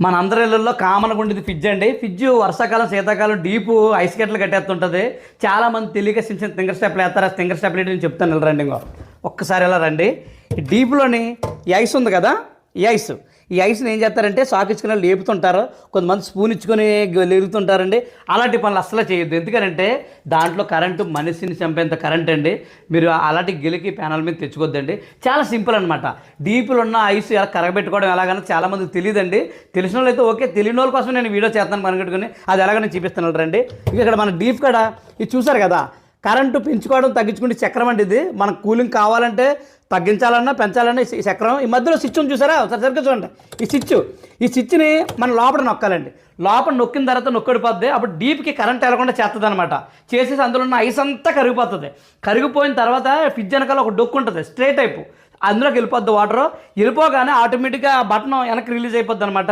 మన అందరి ఇళ్ళల్లో కామన్గా ఉండేది ఫ్రిడ్జ్ అండి. ఫ్రిడ్జ్ వర్షాకాలం శీతాకాలం డీపు ఐస్ గట్లు కట్టేస్తుంటుంది. చాలా మంది తెలియక చిన్న చిన్న తింగర్ స్టెప్లు వేస్తారు. ఆ తింగర్ స్టెప్లు నేను చెప్తాను ఇలా రండి ఇంకో. ఒక్కసారి ఇలా రండి. డీప్లోని ఈ ఐస్ ఉంది కదా? ఈ ఐస్. ఈ ఐస్ని ఏం చేస్తారంటే సాకు ఇచ్చుకుని వాళ్ళు లేపుతుంటారు. కొంతమంది స్పూన్ ఇచ్చుకొని గ- లేపుతుంటారండి అలాంటి పనులు అస్సలు చేయొద్దు. ఎందుకంటే దాంట్లో కరెంటు మనిషిని చంపేంత కరెంట్ అండి. మీరు అలాంటి గెలికి ప్యానల్ మీద తెచ్చుకోవద్దండి చాలా సింపుల్ అనమాట డీప్లో ఉన్న ఐస్ ఎలా కరగబెట్టుకోవడం ఎలాగైనా చాలామందికి తెలియదండి. తెలిసిన వాళ్ళు ఓకే తెలియని వాళ్ళ కోసం నేను వీడియో చేస్తాను కనుగొట్టుకుని అది ఎలాగైనా చూపిస్తున్నాను రండి. ఇక ఇక్కడ మన డీప్ కాడ ఇది చూసారు కదా? కరెంటు పెంచుకోవడం తగ్గించుకుంటే చక్రం అండి ఇది. మనకు కూలింగ్ కావాలంటే తగ్గించాలన్నా పెంచాలన్నా ఈ చక్రం. ఈ మధ్యలో స్విచ్ ఉంది చూసారా? ఒకసారి సరిగ్గా చూడండి. ఈ స్విచ్ ఈ స్విచ్ని మన లోపల నొక్కాలండి. లోపల నొక్కిన తర్వాత నొక్కడిపోద్ది. అప్పుడు డీప్కి కరెంట్ వెళ్ళకుండా చేస్తుంది అనమాట చేసేసి అందులో ఉన్న ఐస్ అంతా కరిగిపోతుంది. కరిగిపోయిన తర్వాత ఫ్రిడ్జ్ వెనకాల ఒక డొక్కు ఉంటుంది. Straight type. అందులోకి వెళ్ళిపోద్ది వాటర్. వెళ్ళిపోగానే ఆటోమేటిక్గా ఆ బటన్ వెనక్కి రిలీజ్ అయిపోద్ది అనమాట